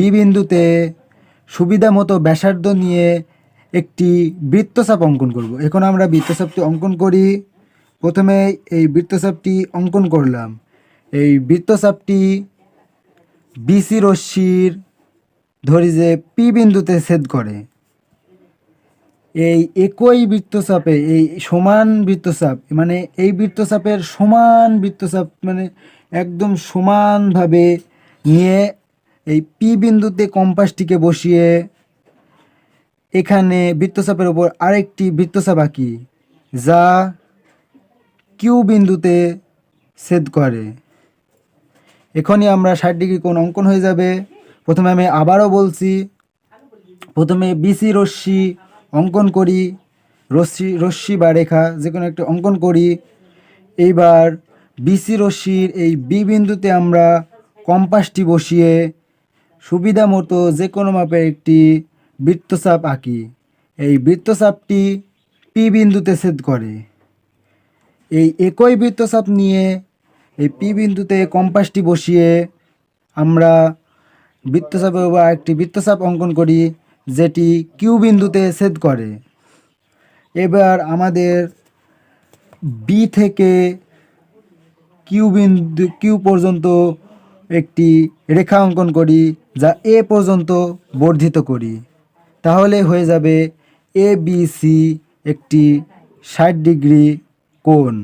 P বিন্দুতে সুবিধা মতো ব্যাসার্ধ নিয়ে একটি বৃত্তচাপ অঙ্কন করব। এখন আমরা বৃত্তচাপটি অঙ্কন করি। প্রথমে এই বৃত্তচাপটি অঙ্কন করলাম। এই বৃত্তচাপটি বিসি রশ্মির ধরি যে পি বিন্দুতে ছেদ করে। এই একই বৃত্তচাপে এই সমান বৃত্তচাপ মানে এই বৃত্তচাপের সমান বৃত্তচাপ মানে একদম সমানভাবে নিয়ে এই পি বিন্দুতে কম্পাসটিকে বসিয়ে এখানে বৃত্তচাপের ওপর আরেকটি বৃত্তচাপ আঁকি, যা কিউ বিন্দুতে ছেদ করে। এখনই আমরা ষাট ডিগ্রি কোণ অঙ্কন হয়ে যাবে। প্রথমে আমি আবারও বলছি, প্রথমে বিসি রশ্মি অঙ্কন করি, রশ্মি রশ্মি বা রেখা যে কোনো একটা অঙ্কন করি। এইবার বিসি রশ্মির এই বি বিন্দুতে আমরা কম্পাসটি বসিয়ে সুবিধা মতো যে কোনো মাপের একটি বৃত্তচাপ আঁকি। এই বৃত্তচাপটি পি বিন্দুতে ছেদ করে। এই একই বৃত্তচাপ নিয়ে এই পি বিন্দুতে কম্পাসটি বসিয়ে আমরা বৃত্তচাপে বা একটি বৃত্তচাপ অঙ্কন করি, যেটি কিউ বিন্দুতে ছেদ করে। এবার আমাদের বি থেকে কিউ বিন্দু কিউ পর্যন্ত একটি রেখা অঙ্কন করি যা এ পর্যন্ত বর্ধিত করি। তাহলে হয়ে যাবে এ বি সি একটি ষাট ডিগ্রি কোণ।